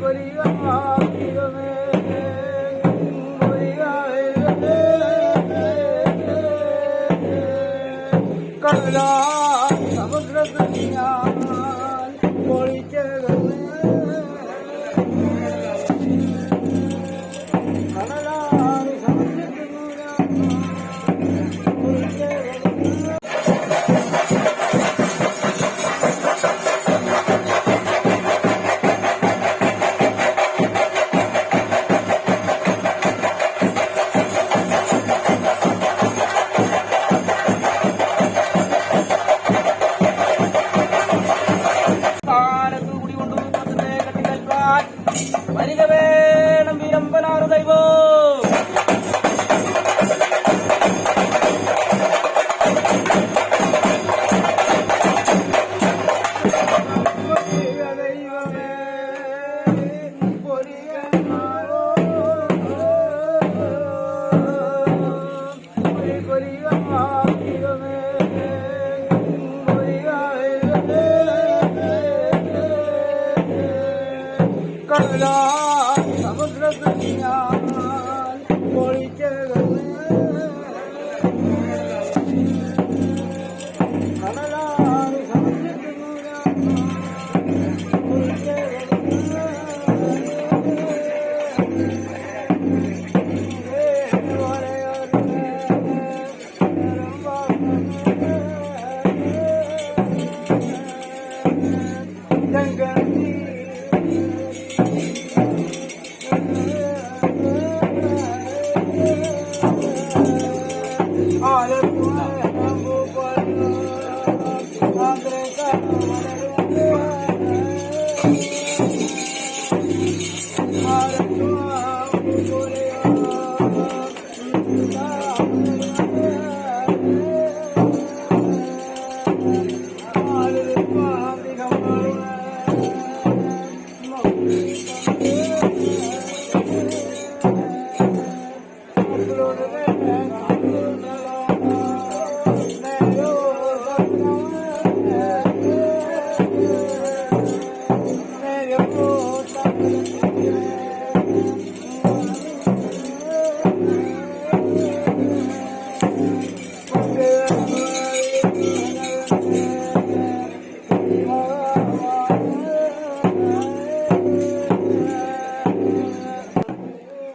मारे 来敬各 Lord.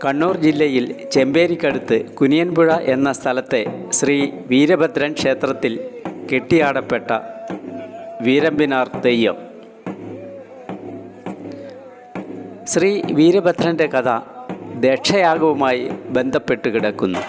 കണ്ണൂർ ജില്ലയിൽ ചെമ്പേരിക്കടുത്ത് കുനിയൻപുഴ എന്ന സ്ഥലത്തെ ശ്രീ വീരഭദ്രൻ ക്ഷേത്രത്തിൽ കെട്ടിയാടപ്പെട്ട വീരമ്പിനാർ തെയ്യം. ശ്രീ വീരഭദ്രന്റെ കഥ ദക്ഷയാഗവുമായി ബന്ധപ്പെട്ട് കിടക്കുന്നു.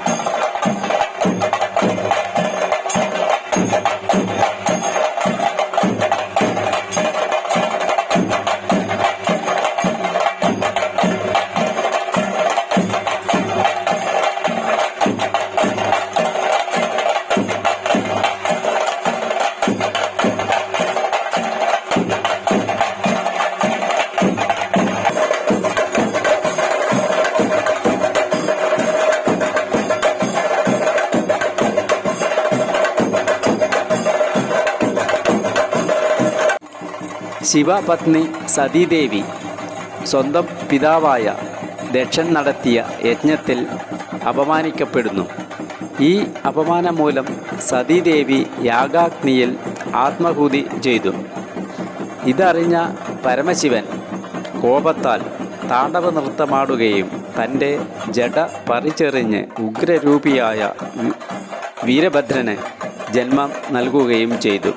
ശിവപത്നി സതീദേവി സ്വന്തം പിതാവായ ദക്ഷൻ നടത്തിയ യജ്ഞത്തിൽ അപമാനിക്കപ്പെടുന്നു. ഈ അപമാനം മൂലം സതീദേവി യാഗാഗ്നിയിൽ ആത്മഹൂതി ചെയ്തു. ഇതറിഞ്ഞ പരമശിവൻ കോപത്താൽ താണ്ഡവ നൃത്തമാടുകയും തന്റെ ജട പറിച്ചെറിഞ്ഞ് ഉഗ്രരൂപിയായ വീരഭദ്രന് ജന്മം നൽകുകയും ചെയ്തു.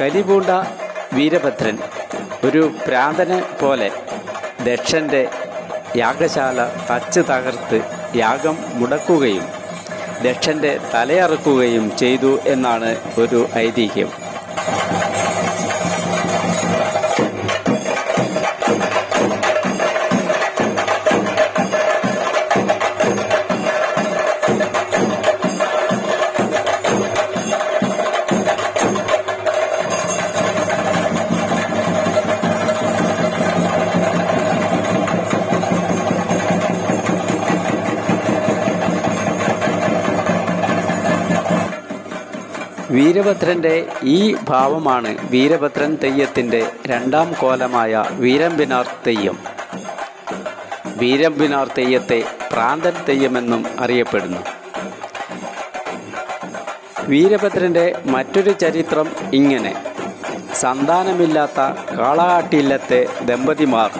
കലിപൂണ്ട വീരഭദ്രൻ ഒരു പ്രാന്തനെ പോലെ ദക്ഷന്റെ യാഗശാല തച്ച് തകർത്ത് യാഗം മുടക്കുകയും ദക്ഷന്റെ തലയറുക്കുകയും ചെയ്തു എന്നാണ് ഒരു ഐതിഹ്യം. വീരഭദ്രന്റെ ഈ ഭാവമാണ് വീരഭദ്രൻ തെയ്യത്തിന്റെ രണ്ടാം കോലമായ വീരമ്പിനാർ തെയ്യം. വീരമ്പിനാർ തെയ്യത്തെ പ്രാന്തൻ തെയ്യമെന്നും അറിയപ്പെടുന്നു. വീരഭദ്രന്റെ മറ്റൊരു ചരിത്രം ഇങ്ങനെ. സന്താനമില്ലാത്ത കാളാട്ടില്ലത്തെ ദമ്പതിമാർ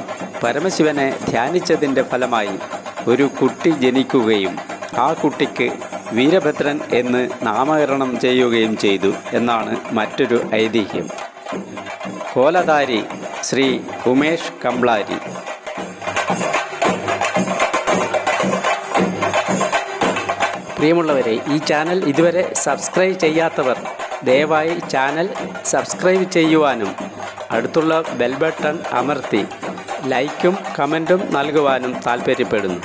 പരമശിവനെ ധ്യാനിച്ചതിന്റെ ഫലമായി ഒരു കുട്ടി ജനിക്കുകയും ആ കുട്ടിക്ക് വീരഭദ്രൻ എന്ന് നാമകരണം ചെയ്യുകയും ചെയ്തു എന്നാണ് മറ്റൊരു ഐതിഹ്യം. കോലധാരി ശ്രീ ഉമേഷ് കംബ്ലാരി പ്രിയമുള്ളവരെ ഈ ചാനൽ ഇതുവരെ സബ്സ്ക്രൈബ് ചെയ്യാത്തവർ ദയവായി ചാനൽ സബ്സ്ക്രൈബ് ചെയ്യുവാനും അടുത്തുള്ള ബെൽ ബട്ടൺ അമർത്തി ലൈക്കും കമന്റും നൽകുവാനും താൽപ്പര്യപ്പെടുന്നു.